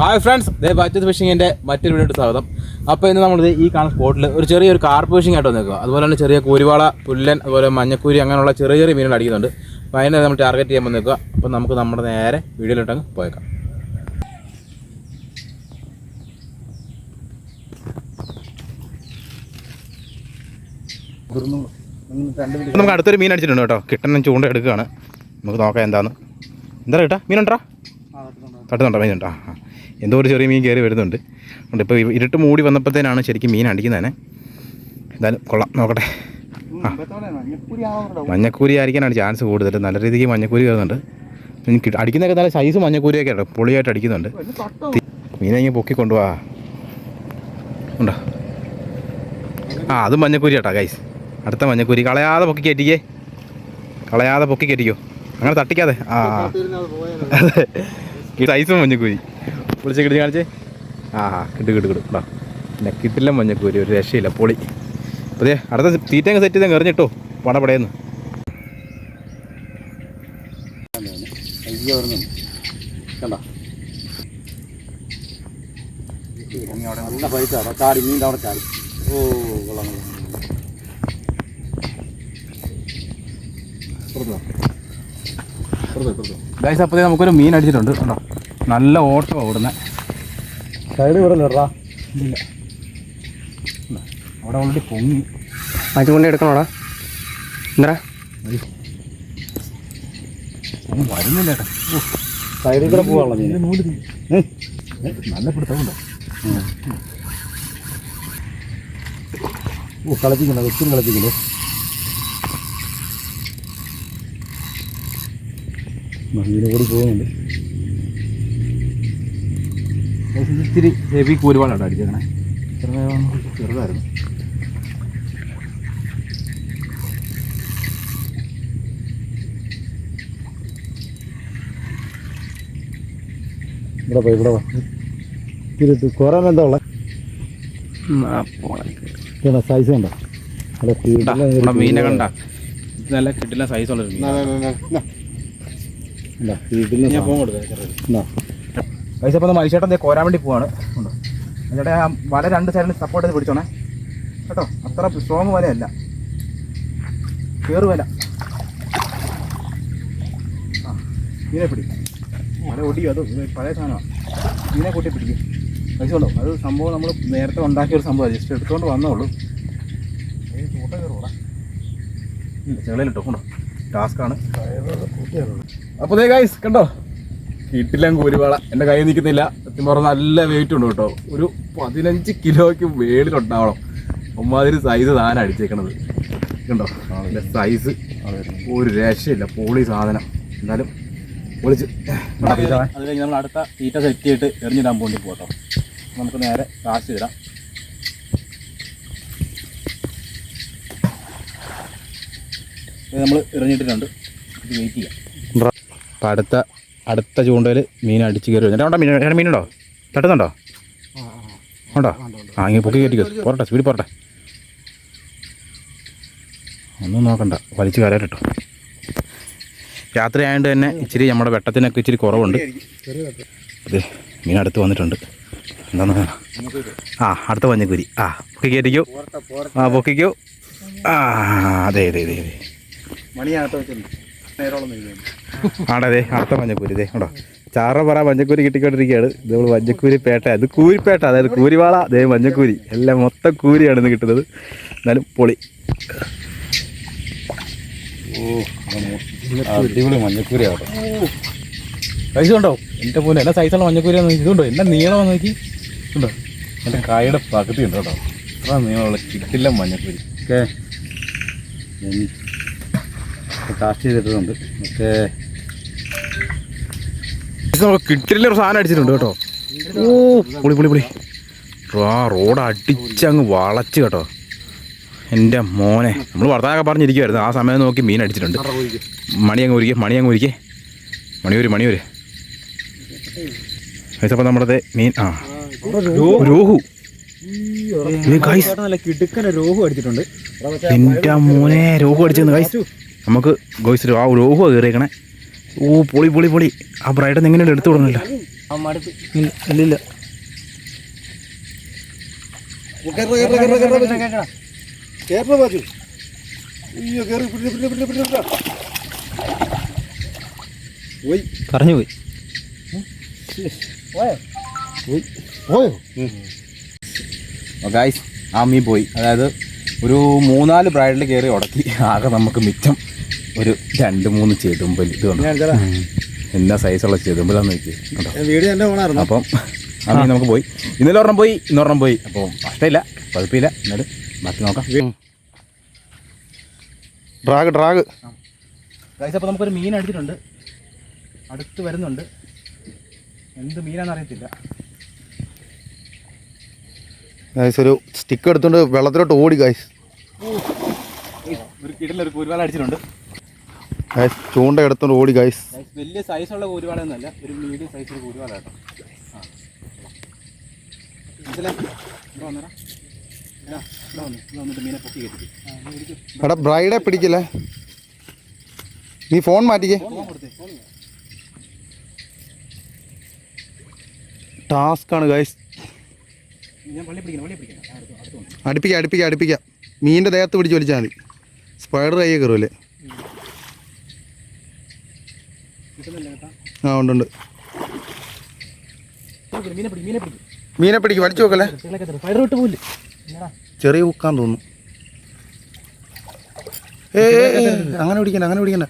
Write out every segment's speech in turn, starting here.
Hi friends ദേ ബച്ചത് ഫിഷിങ്ങിന്റെ മറ്റൊരു video സ്വാഗതം. അപ്പോൾ ഇന്ന് നമ്മൾ ഈ കാണുന്ന സ്പോട്ടിൽ ഒരു ചെറിയൊരു കാർപ്പ് ഫിഷിംഗ് ആയിട്ട് വന്നേക്കുക അതുപോലെ തന്നെ ചെറിയ കൂരിവാള പുല്ലൻ അതുപോലെ മഞ്ഞക്കൂരി അങ്ങനെയുള്ള ചെറിയ ചെറിയ മീനുകൾ അടിക്കുന്നുണ്ട്. അപ്പോൾ അതിനെ നമ്മൾ ടാർഗറ്റ് ചെയ്യാൻ വന്നേക്കുക അപ്പോൾ നമുക്ക് നമ്മുടെ നേരെ വീഡിയോയിലോട്ടങ്ങ് പോയേക്കാം. നമുക്ക് അടുത്തൊരു മീൻ അടിച്ചിട്ടുണ്ട് കേട്ടോ. കിട്ടണം ചൂണ്ട എടുക്കുകയാണ്. നമുക്ക് നോക്കാം എന്താന്ന്. എന്താ കേട്ടാ മീനുണ്ടോ തട്ടുന്നുണ്ടോ. മീനുണ്ടോ ആ. എന്തോ ഒരു ചെറിയ മീൻ കയറി വരുന്നുണ്ട്. അതുകൊണ്ട് ഇപ്പോൾ ഇരുട്ട് മൂടി വന്നപ്പോഴത്തേനാണ് ശരിക്കും മീൻ അടിക്കുന്നതന്നെ എന്തായാലും കൊള്ളാം നോക്കട്ടെ. ആ. മഞ്ഞക്കൂരി ആയിരിക്കാനാണ് ചാൻസ് കൂടുതൽ. നല്ല രീതിക്ക് മഞ്ഞക്കൂരി കയറുന്നുണ്ട്. എനിക്ക് അടിക്കുന്നതൊക്കെ നല്ല സൈസ് മഞ്ഞക്കൂരിയൊക്കെ ഉണ്ട്. പൊളിയായിട്ട് അടിക്കുന്നുണ്ട്. മീനെ ഇങ്ങനെ പൊക്കി കൊണ്ടുപോവാ ഉണ്ടോ? ആ അത് മഞ്ഞക്കൂരി കേട്ടോ ഗൈസ് അടുത്ത മഞ്ഞക്കൂരി. കളയാതെ പൊക്കി കയറ്റിക്കേ. കളയാതെ പൊക്കി കയറ്റിക്കോ. അങ്ങനെ തട്ടിക്കാതെ. ആ. ഈ സൈസ് മഞ്ഞക്കൂരി. വിളിച്ച് കിട്ടി കാണിച്ചേ. ആ കിട്ടു കിട്ടു കിട്ടും കേട്ടോ പിന്നെ കിട്ടില്ല മഞ്ഞക്കൂരി ഒരു രക്ഷയില്ല പൊളി. ദേ അടുത്ത തീറ്റ അങ്ങ് സെറ്റ് ചെയ്ത് എറിഞ്ഞിട്ടോ? പടപടയെന്ന് കണ്ടോ? ഗൈസ് അപ്പോൾ നമുക്കൊരു മീൻ അടിച്ചിട്ടുണ്ട്. കേട്ടോ നല്ല ഓട്ടോ ഓടുന്നത് സൈഡ് ഇവിടെ ഇല്ല അവിടെ ഓൾറെഡി പൊങ്ങി. മാറ്റി കൊണ്ട് എടുക്കണോടാ എന്താ ഒന്നും വരുന്നില്ല സൈഡിൽ കൂടെ പോവാണല്ലോ നല്ല പിടുത്തമുണ്ടോ? ഓ കളിപ്പിക്കണ്ട ഒത്തിരി കളിപ്പിക്കണ്ടേ ഓടി പോകുന്നുണ്ട്. ഇത്തിരി ഹെവി കൂരുവാളാണ് അടിച്ചേക്കണേ. ചെറുതായിരുന്നു. ഇവിടെ പോയി ഇവിടെ വാ. ഇത്തിരി കുറേ എന്താ ഉള്ളത്? സൈസ് കണ്ടോ അവിടെ മീനെ കണ്ട. നല്ല കിട്ടില്ല സൈസ് ഉള്ളൊരു മീൻ ഞാൻ ഫോൺ കൊടുത്തേ പൈസ ഇപ്പോൾ മനുഷ്യട്ടൻ ദേ കോരാൻ വേണ്ടി പോവാണ്. ഉണ്ടോ? എന്നിട്ട് ആ വല രണ്ട് സൈഡിൽ സപ്പോർട്ട് ചെയ്ത് പിടിച്ചോണേ. കേട്ടോ? അത്ര സ്ട്രോങ് വലയല്ല. കയറുവല ആ മീനെ പിടി. വല ഒടിയും അത് പഴയ സാധനമാണ് മീനെ കൂട്ടി പിടിക്കും. പൈസ ഉണ്ടോ? അത് സംഭവം നമ്മൾ നേരത്തെ ഉണ്ടാക്കിയ ഒരു സംഭവം ജസ്റ്റ് എടുത്തുകൊണ്ട് വന്നോളൂ. ചെളിയിലിട്ടോ. കൊണ്ടോ ടാസ്ക്കാണ് അപ്പോൾ ഗൈസ് കണ്ടോ? കിട്ടില്ല കൂരുവാള. എന്റെ കയ്യിൽ നിൽക്കുന്നില്ല. സത്യം പറഞ്ഞാൽ നല്ല വെയിറ്റ് ഉണ്ട് കേട്ടോ. ഒരു പതിനഞ്ച് കിലോയ്ക്ക് മേളിലുണ്ടാവണം. ഒമ്മാതിരി സൈസ് സാധനം അടിച്ചേക്കണത്. കണ്ടോ? അതിന്റെ സൈസ് ഒരു രക്ഷയില്ല. പോളി സാധനം. എന്നാലും പൊളിച്ച്. അത് കഴിഞ്ഞ് നമ്മൾ അടുത്ത തീറ്റ സെറ്റ് ചെയ്തിട്ട് എറിഞ്ഞിടാൻ പോണ്ടി പോട്ടോ നമുക്ക് നേരെ കാശ് ഇടാം നമ്മൾ എറിഞ്ഞിട്ടിട്ടുണ്ട്. ഇത് വെയിറ്റ് ചെയ്യാം. അടുത്ത അടുത്ത ചൂണ്ടയിൽ മീൻ അടിച്ച് കയറി വരുന്നുണ്ട് ഉണ്ടോ മീൻ രണ്ട് മീനുണ്ടോ? തട്ടുന്നുണ്ടോ? ഉണ്ടോ? ആ ഇങ്ങനെ പൊക്കി കയറ്റിക്കോ പോരട്ടെ സ്പീഡ് പോരട്ടെ. ഒന്നും നോക്കണ്ട വലിച്ച് കയറാൻ കേട്ടോ രാത്രി ആയതുകൊണ്ട് തന്നെ ഇച്ചിരി നമ്മുടെ വെട്ടത്തിനൊക്കെ ഇച്ചിരി കുറവുണ്ട്. അതെ മീൻ അടുത്ത് വന്നിട്ടുണ്ട്. എന്താന്ന് ആ അടുത്ത പഞ്ഞക്കുരി ആ പൊക്കി കയറ്റിക്കോ. ആ പൊക്കിക്കോ. ആ അതെ അതെ അതെ അതെ. മണിയകത്ത് നേരോളം ആടെ അടുത്ത മഞ്ഞക്കൂരി ഇതേ കേട്ടോ ചാറ പറ മഞ്ഞക്കൂരി കിട്ടിക്കൊണ്ടിരിക്കുകയാണ്. ഇത് നമ്മൾ മഞ്ഞക്കൂരി പേട്ട അത് കൂരിപ്പേട്ട അതായത് കൂരിവാള അതേ മഞ്ഞക്കൂരി. എല്ലാം മൊത്തം കൂരിയാണ് ഇന്ന് കിട്ടുന്നത്. എന്നാലും പൊളി. അടിപൊളി മഞ്ഞക്കൂരി ആവട്ടെ സൈസ് ഉണ്ടോ? എന്റെ പോലെ എല്ലാ സൈസുള്ള മഞ്ഞക്കൂരിയാന്ന് ഇതുണ്ടോ? എന്നാ നീളം നോക്കി. ഉണ്ടോ എന്റെ കായുടെ പകുതി ഉണ്ട് കേട്ടോ. അത്ര നീളമുള്ള കിട്ടില്ല മഞ്ഞക്കൂരി. ഓക്കെ കാസ്റ്റ് ചെയ്തിട്ടുണ്ട്. ഓക്കേ നമുക്ക് കിട്ടില്ല ഒരു സാധനം അടിച്ചിട്ടുണ്ട് കേട്ടോ. ഓ പുളി പുളി പുളി ആ റോഡ് അടിച്ചങ്ങ് വളച്ച് കേട്ടോ. എന്റെ മോനെ നമ്മൾ വർത്താനൊക്കെ പറഞ്ഞിരിക്കുമായിരുന്നു ആ സമയം നോക്കി മീൻ അടിച്ചിട്ടുണ്ട്. മണി അങ്ങ് ഒരുക്കി മണി അങ്ങ് ഒരുക്കേ മണിയൂര് മണിയൂര് അപ്പോൾ നമ്മുടെ മീൻ ആ. രോഹു. ഗൈസ്. കിടുക്കനെ രോഹു അടിച്ചിട്ടുണ്ട്. എന്റെ മോനെ രോഹു അടിച്ചിട്ടുണ്ട് ഗൈസ്. നമുക്ക് ഗോയ്സ് ആ ഒരു ഓഹോ കയറിയേക്കണേ. ഓ പൊളി പൊളി പൊളി. ആ ബ്രൈഡൻ എങ്ങനെയാണ് എടുത്തു വിടുന്നില്ല ഇല്ലില്ല. പറഞ്ഞു പോയി. പോയോ. ഗായ്സ് ആ മീ പോയി. അതായത് ഒരു മൂന്നാൽ ബ്രൈഡിൽ കയറി ഉടക്കി. ആകെ നമുക്ക് മിച്ചം ഒരു രണ്ട് മൂന്ന് ചെതുമ്പൽ ഇത് കണ്ടോ? എന്നാ സൈസുള്ള ചെതുമ്പലാന്ന് നോക്കി കണ്ടോ? വീട് ഓണായിരുന്നു? അപ്പം ആ മീൻ നമുക്ക് പോയി. ഇന്നലെ ഒരെണ്ണം പോയി ഇന്നൊരെണ്ണം പോയി. അപ്പോൾ നഷ്ടമില്ല കുഴപ്പമില്ല. എന്നാലും ബാക്കി നോക്കാം. Drag drag. ഗൈസ് അപ്പോൾ നമുക്കൊരു മീൻ അടിച്ചിട്ടുണ്ട്. അടുത്ത് വരുന്നുണ്ട്. എന്ത് മീനാണെന്ന് അറിയത്തില്ല. ഗൈസ് ഒരു സ്റ്റിക്ക് എടുത്തോണ്ട് വെള്ളത്തിലോട്ട് ഓടി ഗൈസ് ഒരു കിടലൊരു കുരുവാള അടിച്ചിട്ടുണ്ട്. ഗൈസ് ചൂണ്ട എടുത്തോണ്ട് ഓടി ഗൈസ് വലിയ സൈസുള്ള കൂരുവാളൊന്നുമല്ല ഒരു മീഡിയം സൈസുള്ള കുരുവാള കേട്ടോ. എടാ, ബ്രൈഡെ പിടിക്കില്ലേ? നീ ഫോൺ മാറ്റിക്കേ. ടാസ്ക് ആണ് ഗൈസ് അടുപ്പിക്കാം അടുപ്പിക്കാം അടുപ്പിക്കാം മീനിന്റെ ദേഹത്ത് പിടിച്ച് വലിച്ചാൽ മതി സ്പൈഡർ കൈ കയറുമല്ലേ ആ ഉണ്ട് ഉണ്ട് മീനെ പിടി മീനെ പിടിക്കും വലിച്ചു നോക്കല്ലേ ചെറിയ ഉക്കാൻ തോന്നുന്നു ഏ, അങ്ങനെ പിടിക്കണ്ട അങ്ങനെ പിടിക്കണ്ട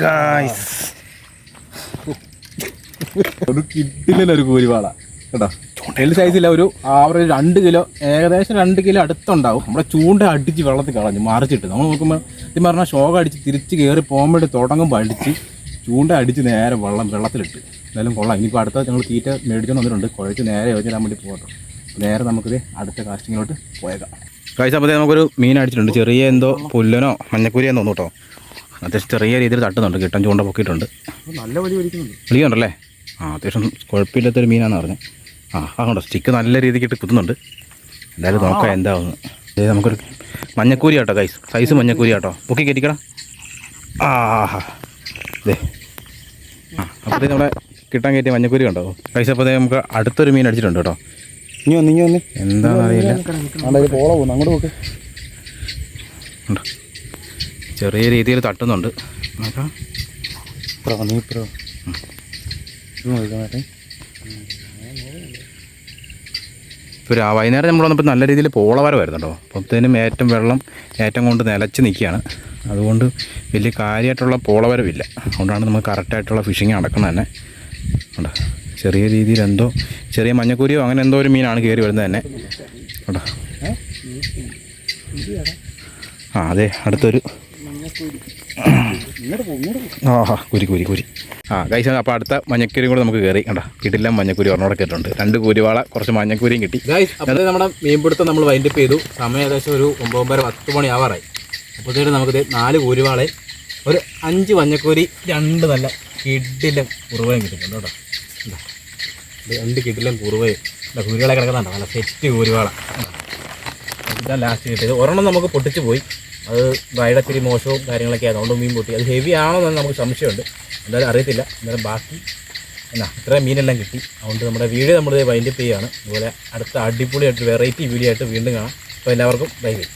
ഗായ്സ് ഒരു കിട്ടില്ലല്ലൊരു ഒരു കൂലിവാള കേട്ടോ? ചൂണ്ടയിൽ സൈസില്ല ഒരു ആവറേജ് രണ്ട് കിലോ ഏകദേശം രണ്ട് കിലോ അടുത്തുണ്ടാവും. നമ്മുടെ ചൂണ്ട അടിച്ച് വെള്ളത്തിൽ കളഞ്ഞു മറിച്ചിട്ട്. നമ്മൾ നോക്കുമ്പോൾ ഇത് പറഞ്ഞാൽ ശോക അടിച്ച് തിരിച്ച് കയറി പോകാൻ വേണ്ടി തുടങ്ങുമ്പോൾ അടിച്ച് ചൂണ്ട അടിച്ച് നേരെ വെള്ളം വെള്ളത്തിലിട്ട്. എന്തായാലും കൊള്ളാം. ഇനിയിപ്പോൾ അടുത്ത ഞങ്ങൾ തീറ്റ മേടിച്ചോണ്ട് വന്നിട്ടുണ്ട്. കുഴച്ച് നേരെ വെച്ചിടാൻ വേണ്ടി പോകട്ടോ. നേരെ നമുക്കിത് അടുത്ത കാസ്റ്റിങ്ങിലോട്ട് പോയേക്കാം. കഴിച്ചപ്പോഴത്തേ നമുക്കൊരു മീൻ അടിച്ചിട്ടുണ്ട്. ചെറിയ എന്തോ പുല്ലനോ മഞ്ഞക്കൂരിയോ തോന്നു കേട്ടോ. അത്യാവശ്യം ചെറിയ രീതിയിൽ തട്ടുന്നുണ്ട്. കിട്ടൻ ചൂണ്ട പൊക്കിയിട്ടുണ്ട്. നല്ല വിളിയുണ്ടല്ലേ ആ അത്യാവശ്യം കുഴപ്പമില്ലാത്തൊരു മീനാണെന്ന് പറഞ്ഞു. ആ അതുകൊണ്ടോ സ്റ്റിക്ക് നല്ല രീതിക്ക് ഇട്ട് കുത്തുന്നുണ്ട്. എന്തായാലും നോക്കാം എന്താവുന്നു അതായത് നമുക്കൊരു മഞ്ഞക്കൂരി കേട്ടോ കൈസ് സൈസ് മഞ്ഞക്കൂരി കേട്ടോ. പൊക്കി കയറ്റിക്കടാ ആ ഹാ ഇതേ ആ അപ്പോഴത്തേക്ക് നമ്മുടെ കിട്ടാൻ കയറ്റിയ മഞ്ഞക്കൂരി ഉണ്ടോ കൈസ് അപ്പോഴത്തേക്ക് നമുക്ക് അടുത്തൊരു മീൻ അടിച്ചിട്ടുണ്ട് കേട്ടോ. ഇനി വന്ന് ഇനി വന്ന്. എന്താണെന്ന് അറിയില്ല. പോള പോകുന്നു അങ്ങോട്ട് നോക്ക്. ചെറിയ രീതിയിൽ തട്ടുന്നുണ്ട്. നോക്കാം. പ്രോ നീ ഇത് ഇപ്പോൾ വൈകുന്നേരം നമ്മൾ വന്നപ്പോൾ നല്ല രീതിയിൽ പോളവര വരുന്നുണ്ടോ? അപ്പോഴത്തേനും ഏറ്റവും വെള്ളം ഏറ്റവും കൊണ്ട് നിലച്ച് നിൽക്കുകയാണ്. അതുകൊണ്ട് വലിയ കാര്യമായിട്ടുള്ള പോളവരവില്ല. അതുകൊണ്ടാണ് നമുക്ക് കറക്റ്റായിട്ടുള്ള ഫിഷിങ് നടക്കുന്നത് തന്നെ. ഉണ്ടോ? ചെറിയ രീതിയിൽ എന്തോ ചെറിയ മഞ്ഞക്കൂരിയോ അങ്ങനെ എന്തോ ഒരു മീനാണ് കയറി വരുന്നത് തന്നെ. കേട്ടോ. ആ അതെ അടുത്തൊരു. ആ ഹാ കുരി കുരി കുരി. ആ കൈസ അപ്പോൾ അടുത്ത മഞ്ഞക്കൂരിയും കൂടെ നമുക്ക് കയറി കണ്ടാ കിട്ടില്ല മഞ്ഞക്കൂരി ഒരെണ്ണോടെ കയറിയിട്ടുണ്ട് രണ്ട് കൂരിവാള കുറച്ച് മഞ്ഞക്കൂരിയും കിട്ടി. അപ്പോൾ നമ്മുടെ മീൻപിടുത്തം നമ്മൾ വൈൻഡപ്പ് ചെയ്തു. സമയം ഏകദേശം ഒരു ഒമ്പതൊമ്പര പത്ത് മണി ആവാറായി. അപ്പോഴത്തേക്കും നമുക്ക് നാല് കൂരിവാളെ ഒരു അഞ്ച് മഞ്ഞക്കൂരി രണ്ട് നല്ല കിട്ടില്ല കുറുവയും കിട്ടുന്നുണ്ട് കേട്ടോ. രണ്ട് കുറുവയും. അല്ല കുരുവാളെ കിടക്കുന്നുണ്ടോ. നല്ല സെറ്റ് കുരുവാള ഇതാ ലാസ്റ്റ് കിട്ടിയത് ഒരെണ്ണം നമുക്ക് പൊട്ടിച്ച് പോയി. അത് വയടത്തിരി മോശവും കാര്യങ്ങളൊക്കെ അതുകൊണ്ട് മീൻ പൊട്ടി. അത് ഹെവി ആണോ എന്ന് നമുക്ക് സംശയമുണ്ട്. എന്തായാലും അറിയത്തില്ല. എന്നാലും ബാക്കി എന്നാ ഇത്രയും മീനെല്ലാം കിട്ടി. അതുകൊണ്ട് നമ്മുടെ വീഡിയോ നമ്മൾ വൈൻഡപ്പ് ചെയ്യുകയാണ്. അതുപോലെ അടുത്ത അടിപൊളിയായിട്ട് വെറൈറ്റി വീഡിയോ ആയിട്ട് വീണ്ടും കാണാം. അപ്പോൾ എല്ലാവർക്കും ബൈ ബൈ